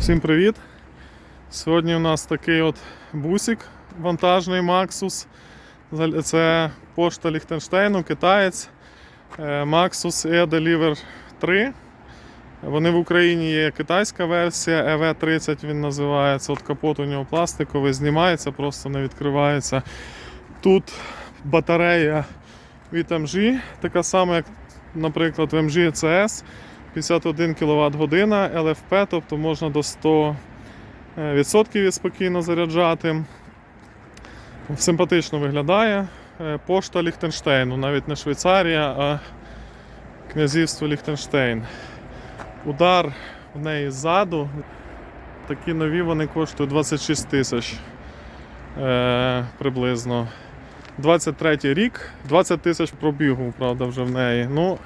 Всім привіт! Сьогодні у нас такий от бусик вантажний Maxus. Це пошта Ліхтенштейну, китаєць. Е, Maxus E-Deliver 3. Вони в Україні є китайська версія, EV30 він називається. От капот у нього пластиковий, знімається, просто не відкривається. Тут батарея від MG, така сама, як, наприклад, в MG CS. 51 кВт година LFP, тобто можна до 100% відсотків спокійно заряджати. Симпатично виглядає. Е, Пошта Ліхтенштейну, навіть не Швейцарія, а князівство Ліхтенштейн. Удар в неї ззаду. Такі нові вони коштують 26 тисяч е, приблизно. 23 рік, 20 тисяч пробігу, правда, вже в неї. Ну,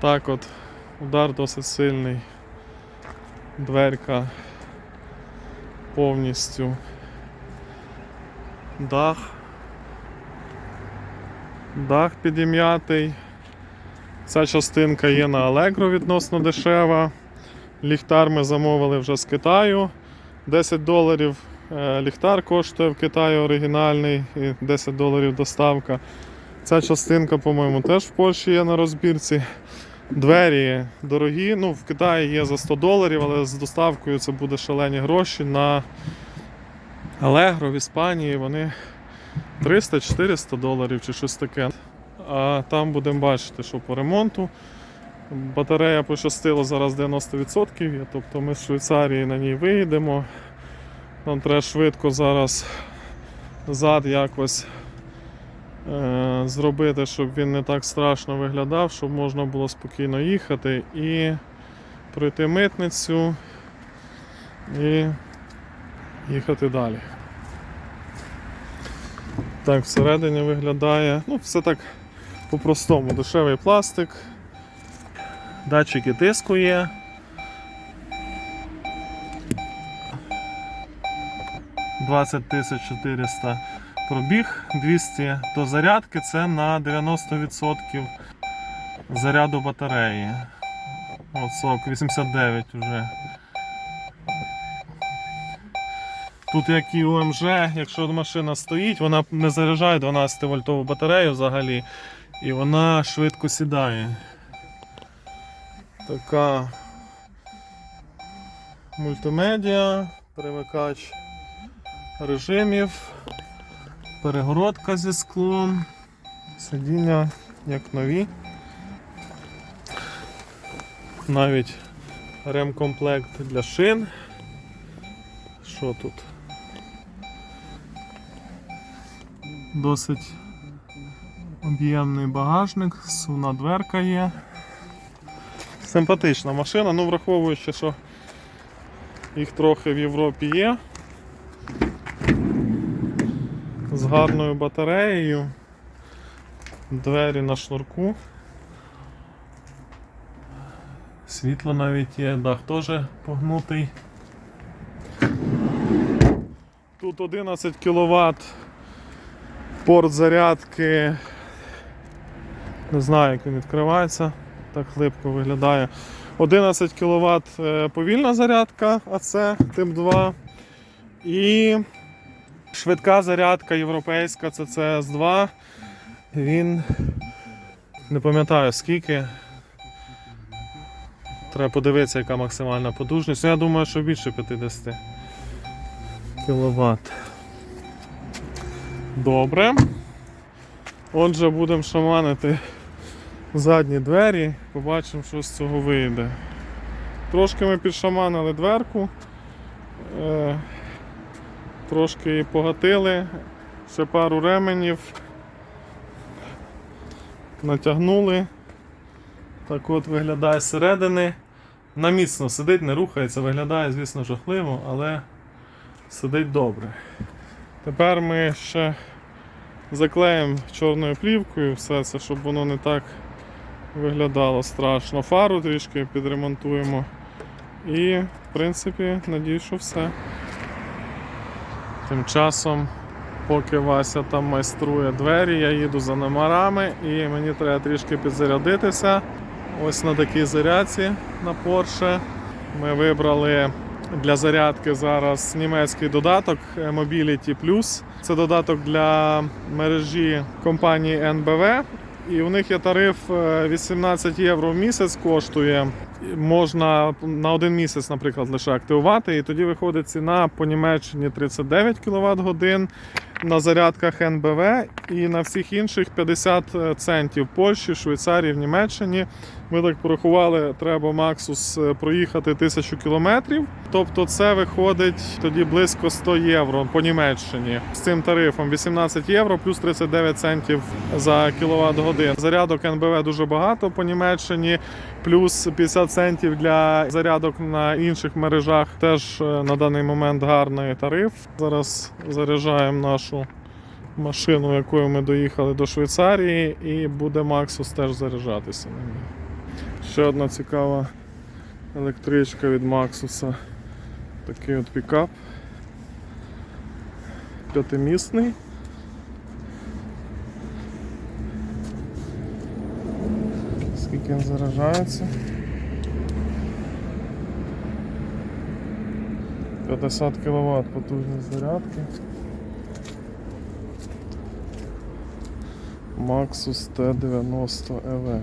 так от, удар досить сильний. Дверка повністю. Дах. Дах підім'ятий. Ця частинка є на Allegro відносно дешева. Ліхтар ми замовили вже з Китаю. 10 доларів е, ліхтар коштує в Китаї оригінальний і 10 доларів доставка. Ця частинка, по-моєму, теж в Польщі є на розбірці. Двері дорогі. Ну, в Китаї є за 100 доларів, але з доставкою це буде шалені гроші. На Allegro в Іспанії вони 300-400 доларів чи щось таке. А там будемо бачити, що по ремонту. Батарея пощастило зараз 90%, є, тобто ми з Швейцарії на ній виїдемо. Нам треба швидко зараз зад якось зробити, щоб він не так страшно виглядав, щоб можна було спокійно їхати і пройти митницю і їхати далі. Так, всередині виглядає. Ну, все так по-простому. Дешевий пластик, датчики тиску є. Двадцять тисяч 400 пробіг 200 до зарядки це на 90% заряду батареї. От сок 89 вже. Тут як і у МЖ, якщо машина стоїть, вона не заряджає 12 вольтову батарею взагалі і вона швидко сідає. Така мультимедіа, перемикач режимів, перегородка зі склом, сидіння як нові. Навіть ремкомплект для шин. Що тут? Досить об'ємний багажник, сувна дверка є. Симпатична машина, ну враховуючи, що їх трохи в Європі є. З гарною батареєю. Двері на шнурку. Світло навіть є, дах теж погнутий. Тут 11 кВт порт зарядки. Не знаю, як він відкривається, так хлипко виглядає. 11 кВт повільна зарядка, АЦ тип 2. І швидка зарядка європейська CCS 2. Він не пам'ятаю скільки. Треба подивитися, яка максимальна потужність. Ну, Я думаю, що більше 50 кВт. Добре. Отже, будемо шаманити задні двері, побачимо, що з цього вийде. Трошки ми підшаманили дверку, е, трошки погатили, ще пару ременів, натягнули. Так от виглядає зсередини. На міцно сидить, не рухається, виглядає, звісно, жахливо, але сидить добре. Тепер ми ще заклеїмо чорною плівкою все це, щоб воно не так виглядало страшно. Фару трішки підремонтуємо. І, в принципі, надію, що все. Тим часом, поки Вася там майструє двері, я їду за номерами і мені треба трішки підзарядитися. Ось на такій зарядці на Porsche. Ми вибрали для зарядки зараз німецький додаток е, Mobility Plus. Це додаток для мережі компанії NBV. І у них є тариф е, 18 євро в місяць коштує. Можна на один місяць, наприклад, лише активувати, і тоді виходить ціна по Німеччині 39 кВт годин на зарядках НБВ і на всіх інших 50 центів в Польщі, Швейцарії, в Німеччині. Ми так порахували, треба Максус е, проїхати тисячу кілометрів. Тобто це виходить тоді близько 100 євро по Німеччині. З цим тарифом 18 євро плюс 39 центів за кіловат годин. Зарядок НБВ дуже багато по Німеччині, плюс 50 центів для зарядок на інших мережах. Теж е, на даний момент гарний тариф. Зараз заряджаємо нашу машину, якою ми доїхали до Швейцарії, і буде Максус теж заряджатися на ній. Ще одна цікава електричка від Максуса. Такий от пікап. П'ятимісний. Скільки він заряджається? 50 кВт потужність зарядки. Maxus T90 EV.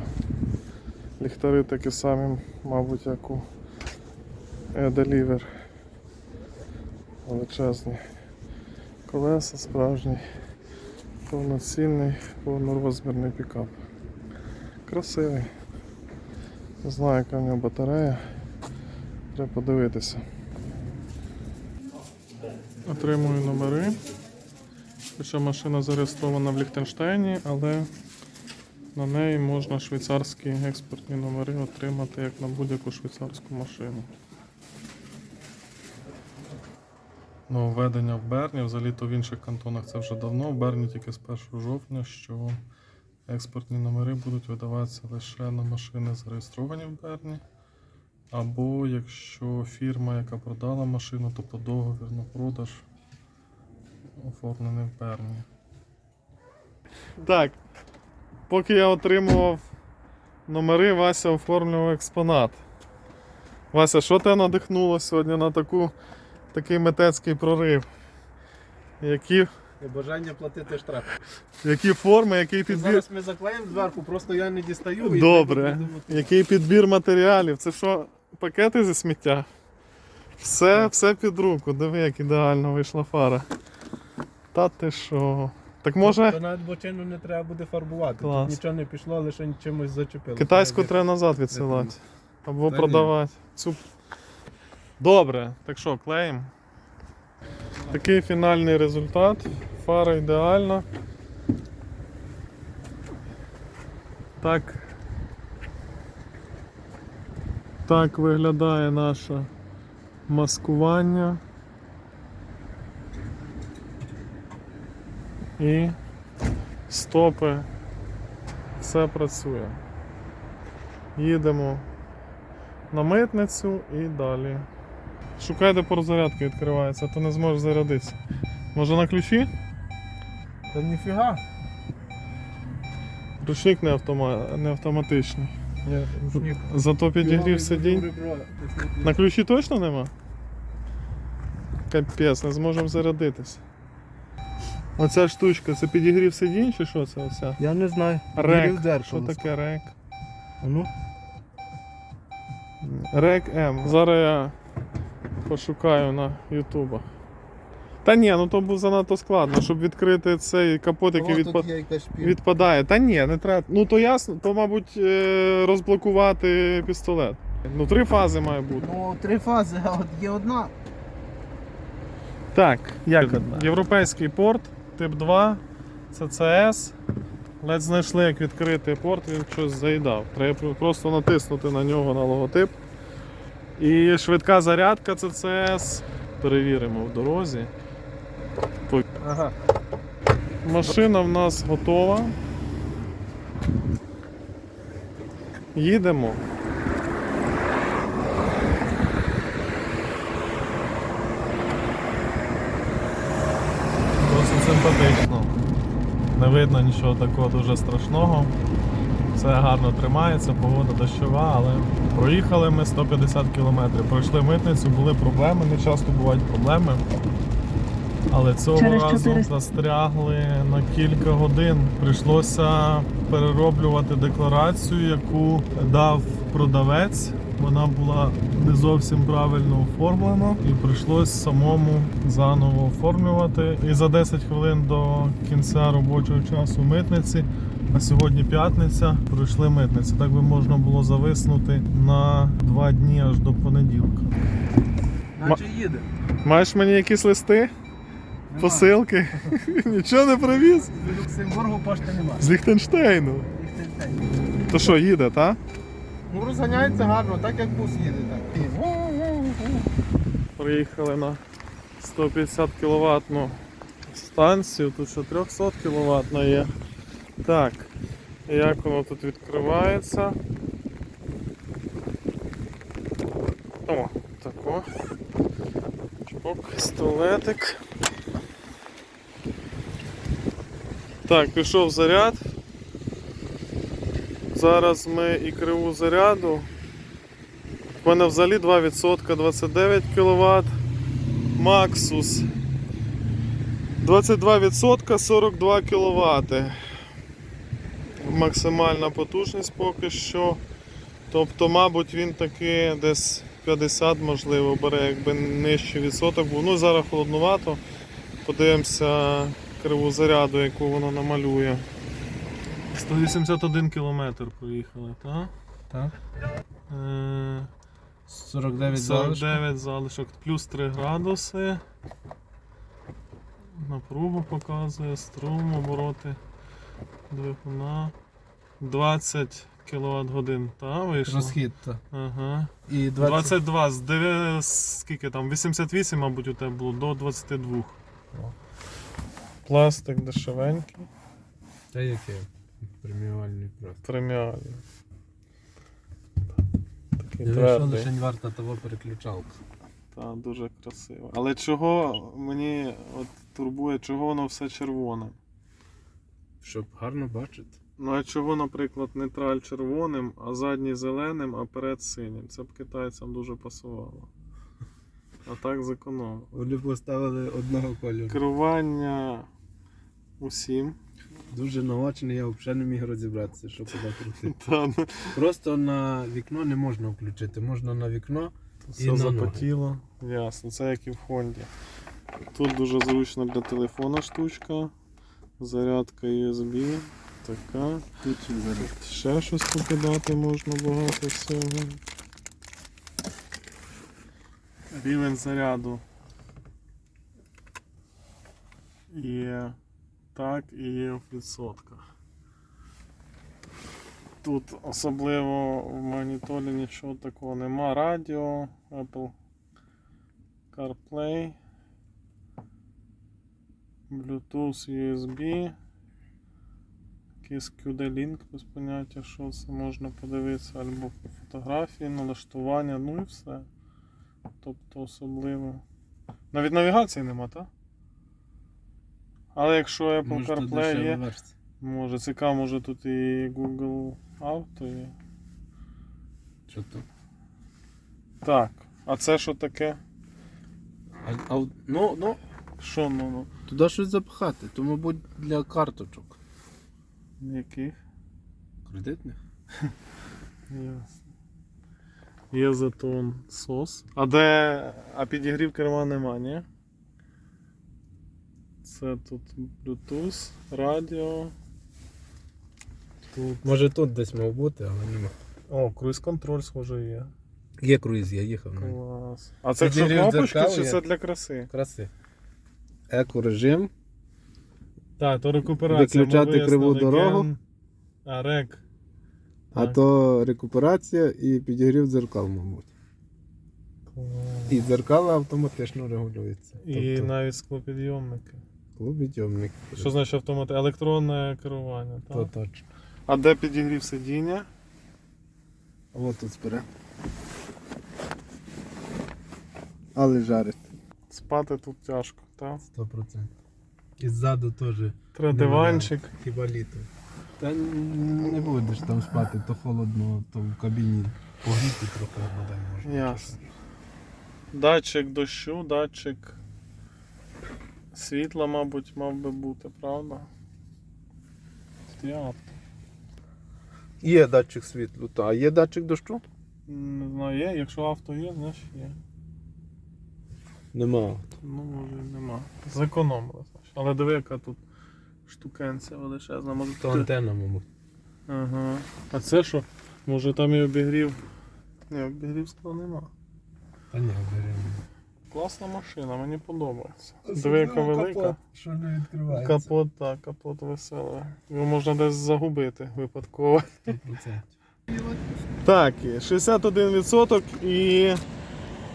Ліхтари такі самі, мабуть, як у E-Deliver. Величезні колеса, справжній повноцінний, повнорозмірний пікап. Красивий. Не знаю, яка в нього батарея. Треба подивитися. Отримую номери. Хоча машина зареєстрована в Ліхтенштейні, але на неї можна швейцарські експортні номери отримати як на будь-яку швейцарську машину. Нововведення в Берні, взагалі-то в інших кантонах це вже давно. В Берні тільки з 1 жовтня, що експортні номери будуть видаватися лише на машини, зареєстровані в Берні. Або якщо фірма, яка продала машину, то по договір на продаж оформлений в Берні. Так, поки я отримував номери, Вася оформлював експонат. Вася, що тебе надихнуло сьогодні на таку, такий митецький прорив? Які, І бажання платити штраф. які форми, який підбір. Зараз ми заклеїмо зверху, просто я не дістаю. і Добре. треба буде. Який підбір матеріалів? Це що, пакети зі сміття? Все, все під руку. Диви, як ідеально вийшла фара. Та ти що? Так може То навіть бочину не треба буде фарбувати. Клас. Тут нічого не пішло, лише чимось зачепило. китайську Треба треба назад відсилати. Або Та продавати. Цю... Добре, так що, клеїмо. Такий фінальний результат. Фара ідеальна. Так. Так виглядає наше маскування. І стопи. Все працює. Їдемо на митницю і далі. Шукай, де порозарядка відкривається, а то не зможеш зарядитися. Може на ключі? Та ніфіга. Ручник не, автома... не автоматичний. Ні. Зато підігрів сидінь. На ключі точно нема? Капець, не зможемо зарядитись. Оця штучка, це підігрів сидінь чи що це оця? Я не знаю. Рек. Що таке рек? А Ну, Рек М. Зараз я пошукаю на ютубах. Та ні, ну то буде занадто складно, щоб відкрити цей капот, який відпа... відпадає. Та ні, не треба. Ну то ясно, то, мабуть, е, розблокувати пістолет. Ну, три фази має бути. Ну, три фази, а от є одна. Так, Як одна? європейський порт, тип 2, CCS. Ледь знайшли, як відкрити порт, він щось заїдав. Треба просто натиснути на нього на логотип. І швидка зарядка CCS. Перевіримо в дорозі. Ага. Машина в нас готова. Їдемо. Досить симпатично. Не видно нічого такого дуже страшного. Все гарно тримається, погода дощова, але проїхали ми 150 кілометрів. Пройшли митницю, були проблеми, не часто бувають проблеми. Але цього Через разу 400. застрягли на кілька годин. Прийшлося перероблювати декларацію, яку дав продавець. Вона була не зовсім правильно оформлена, і прийшлось самому заново оформлювати. І за 10 хвилин до кінця робочого часу митниці, а сьогодні п'ятниця, пройшли митниці. Так би можна було зависнути на два дні аж до понеділка. Наче їде. Маєш мені якісь листи? Нема. Посилки? Нічого не привіз? З Люксембургу пошти немає. З Ліхтенштейну. Ліхтенштейну. То що, їде, так? Ну розганяється гарно, так як бус їде. Так. Приїхали на 150 кВт станцію, тут ще 300 кВт є. Так, як воно тут відкривається? О, тако. Чпок, столетик. Так, пішов заряд. Зараз ми і криву заряду. У мене взагалі 2% 29 кВт. Maxus 22% 42 кВт. Максимальна потужність поки що. Тобто, мабуть, він таки десь 50 можливо бере, якби нижчий відсоток був. Ну зараз холоднувато. Подивимося криву заряду, яку воно намалює. 181 км проїхали, так? Так. Е, 49 залишків. 49 залишок, плюс 3 градуси. Напругу показує, струм, обороти двигуна. 20 кВт годин, та вийшло? Розхід. так. Ага. І 20... 22, з 9, скільки там? 88, мабуть, у тебе було, до 22. О. Пластик дешевенький, Та яке? Преміальний просто. преміальний. Такий Якщо твердий. лише варта того переключалка. Так, дуже красиво. Але чого мені от турбує, чого воно все червоне? Щоб гарно бачити. Ну а чого, наприклад, нейтраль червоним, а задній зеленим, а перед синім? Це б китайцям дуже пасувало. А так зекономив. Вони поставили одного кольору. Керування усім. Дуже наочний, я взагалі не міг розібратися, що куди крутити. Та, ну, Просто на вікно не можна включити. Можна на вікно. все на ноги. запотіло. Ясно, це як і в Хонді. Тут дуже зручно для телефона штучка. Зарядка USB. Така. Тут. Ще щось покидати можна багато всього. Рівень заряду є так і є в відсотках. Тут особливо в моніторі нічого такого нема. Радіо, Apple CarPlay, Bluetooth USB. Якийсь QD-Link без поняття, що це можна подивитися, або по фотографії, налаштування, ну і все. Тобто особливо. Навіть навігації нема, так? Але якщо Apple Може, CarPlay є, версія. може цікаво, може тут і Google Auto є. Що то? Так, а це що таке? А, а, ну, ну, Що ну ну? туди щось запхати, то, мабуть, для карточок. Яких? Кредитних? Ясно. Є жетон SOS. А де. А підігрів керма нема, ні? Це тут Bluetooth, радіо. Тут. Може тут десь мав бути, але нема. О, круїз контроль схоже є. Є круїз, я їхав на ньому. Клас. А це що Підігрів кнопочки дзеркал чи є? це для краси? Краси. Еко-режим. Так, то рекуперація. ми Виключати криву дорогу. ген- А, рек. А Так. то рекуперація і підігрів дзеркал, мабуть. Клас. І дзеркало автоматично регулюється. І тобто, навіть склопідйомники. Клубідйомник. Що значить автомат? Електронне керування, так? То точно. А де підігрів сидіння? А от тут сперед. Але жарить. Спати тут тяжко, так? 100%. І ззаду теж. Треба диванчик. Хіба літо. Та не будеш там спати, то холодно, то в кабіні погріти трохи вода може. Ясно. Датчик дощу, датчик світла, мабуть, мав би бути, правда? Тут є авто. Є датчик світлу, та. А є датчик дощу? Не знаю, є. Якщо авто є, значить є. Нема. Ну, може і нема. Зекономили, значить. Але диви, яка тут штукенця величезна. Може, То тут- антенна, мабуть. Ага. А це що? Може там і обігрів. Ні, обігрів скла нема. Та ні, беремо. Класна машина, мені подобається. Диви, яка велика. Що не відкривається. Капот, так, капот веселий. Його можна десь загубити випадково. 100%. Так, 61% і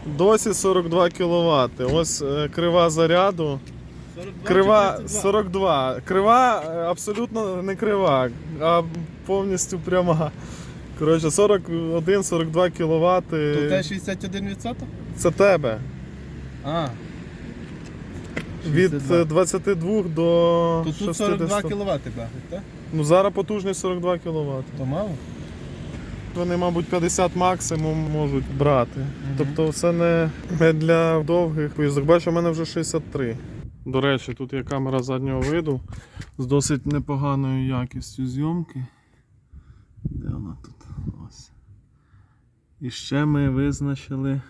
досі 42 кВт. Ось е, крива заряду. Крива 42. Крива е, абсолютно не крива, а повністю пряма. Коротше, 41-42 кВт. То те 61%? Це тебе. А, Від 62. е, 22 до то тут 60. 42 кВт багать, так? Ну зараз потужність 42 кВт. То мало? Вони, мабуть, 50 максимум можуть брати. Тобто це не, не для довгих поїздок. Бачу, у мене вже 63. До речі, тут є камера заднього виду з досить непоганою якістю зйомки. Де вона тут? Ось. І ще ми визначили,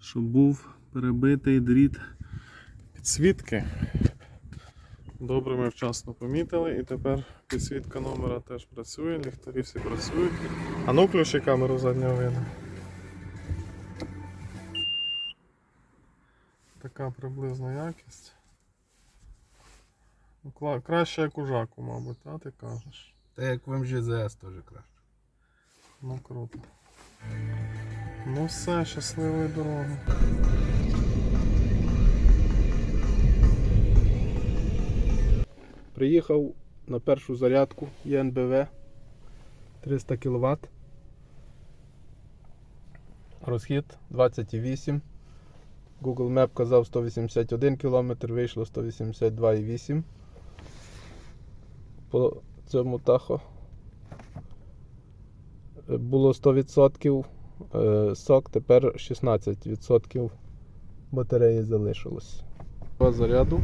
що був перебитий дріт підсвітки. Добре, ми вчасно помітили, і тепер підсвітка номера теж працює, ліхтарі всі працюють. А ну включи камеру заднього виду. Така приблизна якість. Ну, кла- Краще як у жаку, мабуть, а ти кажеш. Та як в МЖЗС теж краще. Ну круто. Ну все, щасливої дороги. Приїхав на першу зарядку ЄНБВ 300 кВт. Розхід 28. Google Map казав 181 км, вийшло 182,8. По цьому тахо е, було 100% е, сок, тепер 16% батареї залишилось. Два заряду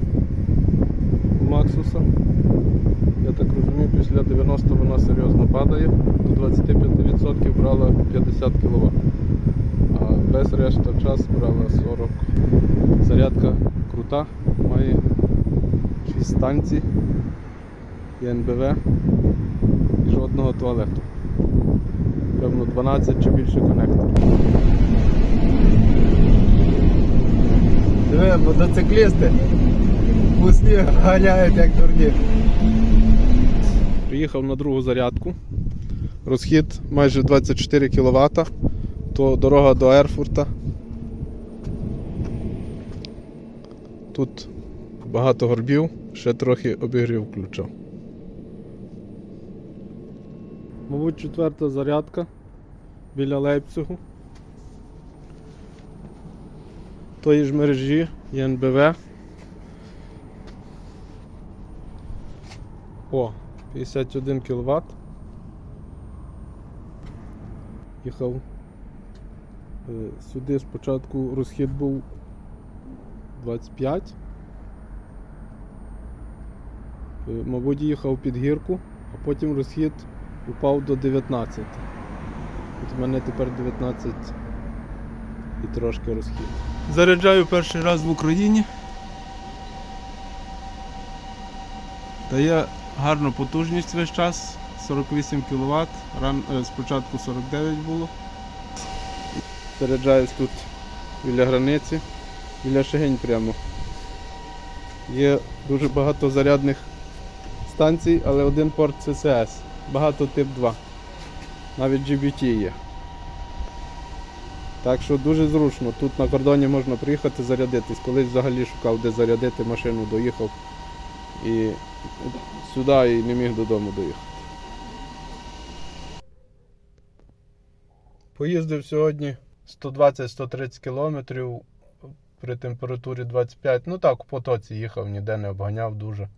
Максуса. Я так розумію, після 90 вона серйозно падає, до 25% брала 50 кВт. А без решта час брала 40. Зарядка крута, має 6 станцій, ЄНБВ і жодного туалету. Певно 12 чи більше конекторів. Диви, мотоциклісти сніг ганяють як дурні. Приїхав на другу зарядку. Розхід майже 24 кВт. То дорога до Ерфурта. Тут багато горбів, ще трохи обігрів включав. Мабуть, четверта зарядка біля Лейпцигу. Тої ж мережі ЄНБВ. О, 51 кВт. Їхав е, сюди спочатку розхід був 25. Е, Мабуть, їхав під гірку, а потім розхід упав до 19. От в мене тепер 19 і трошки розхід. Заряджаю перший раз в Україні. Дає гарну потужність весь час. 48 кВт. Ран, е, спочатку 49 було. Заряджаюсь тут біля границі, біля Шегинь прямо. Є дуже багато зарядних станцій, але один порт CCS. Багато тип 2. Навіть GBT є. Так що дуже зручно. Тут на кордоні можна приїхати зарядитись. Колись взагалі шукав, де зарядити машину, доїхав і сюди і не міг додому доїхати. Поїздив сьогодні 120-130 кілометрів при температурі 25. Ну так, у потоці їхав, ніде не обганяв дуже.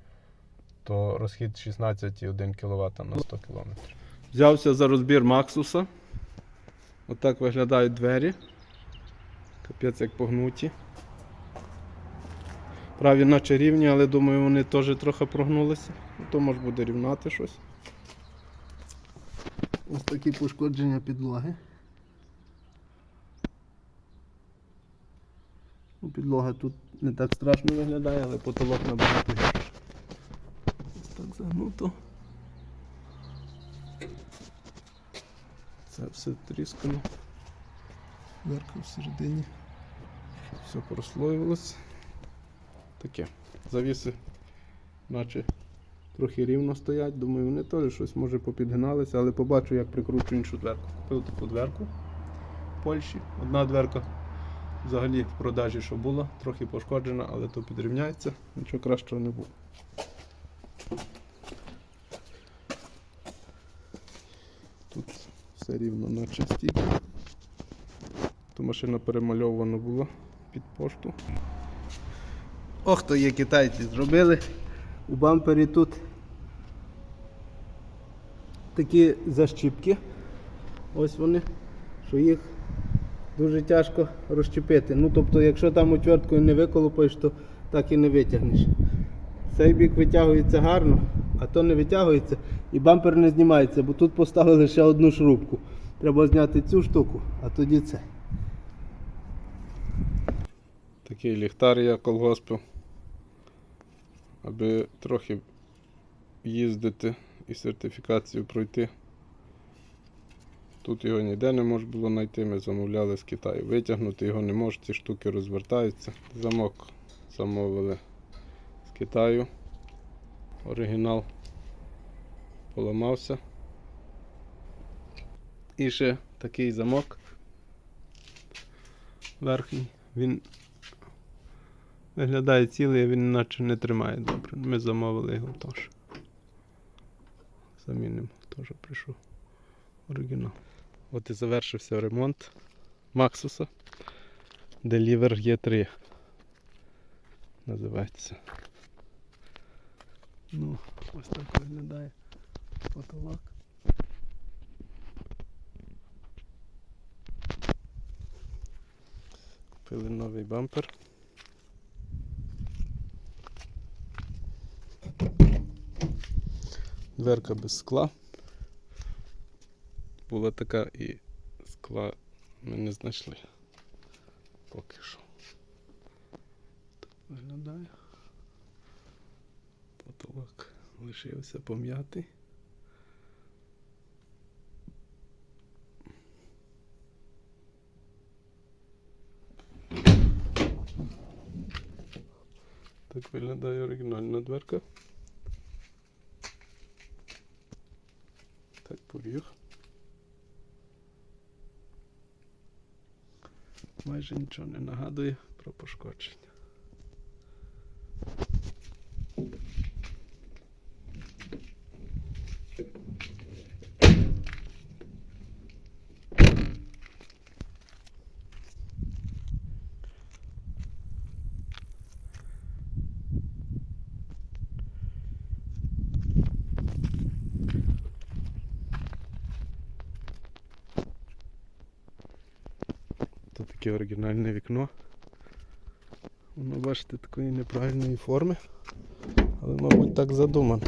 то розхід 16,1 кВт на 100 км. Взявся за розбір Максуса. Отак виглядають двері. Капець як погнуті. Праві наче рівні, але думаю, вони теж трохи прогнулися. Ну, То може буде рівнати щось. Ось такі пошкодження підлоги. Ну, Підлога тут не так страшно виглядає, але потолок набагато гірше. Ось так загнуто. Це все тріскано. Дверка всередині. Все прослоювалося. Таке. Завіси, наче трохи рівно стоять. Думаю, вони теж щось може попідгиналися, але побачу, як прикручу іншу дверку. Купив таку дверку в Польщі. Одна дверка взагалі в продажі, що була, трохи пошкоджена, але то підрівняється, нічого кращого не буде. Тут все рівно наче стійко. То машина перемальована була під пошту. Ох, то є китайці зробили. У бампері тут такі защіпки. Ось вони, що їх дуже тяжко розчепити. Ну тобто, якщо там отверткою не виколупаєш, то так і не витягнеш. Цей бік витягується гарно, а то не витягується і бампер не знімається, бо тут поставили ще одну шрубку. Треба зняти цю штуку, а тоді це. Такий ліхтар я колгоспив. Аби трохи їздити і сертифікацію пройти. Тут його ніде не можна було знайти, ми замовляли з Китаю. Витягнути його не може, ці штуки розвертаються. Замок замовили з Китаю. Оригінал поламався. І ще такий замок верхній. Він виглядає цілий, а він наче не тримає добре. Ми замовили його теж. Замінимо, теж прийшов оригінал. От і завершився ремонт Максуса. Deliver Є3 називається. Ну, ось так виглядає потолок. Купили новий бампер. Дверка без скла. Була така і скла ми не знайшли. Поки що. Так виглядає. Потолок лишився пом'ятий. Так виглядає оригінальна дверка. Так поріг. Майже нічого не нагадує про пошкодження. Тут таке оригінальне вікно. Воно, бачите, такої неправильної форми. Але, мабуть, так задумано.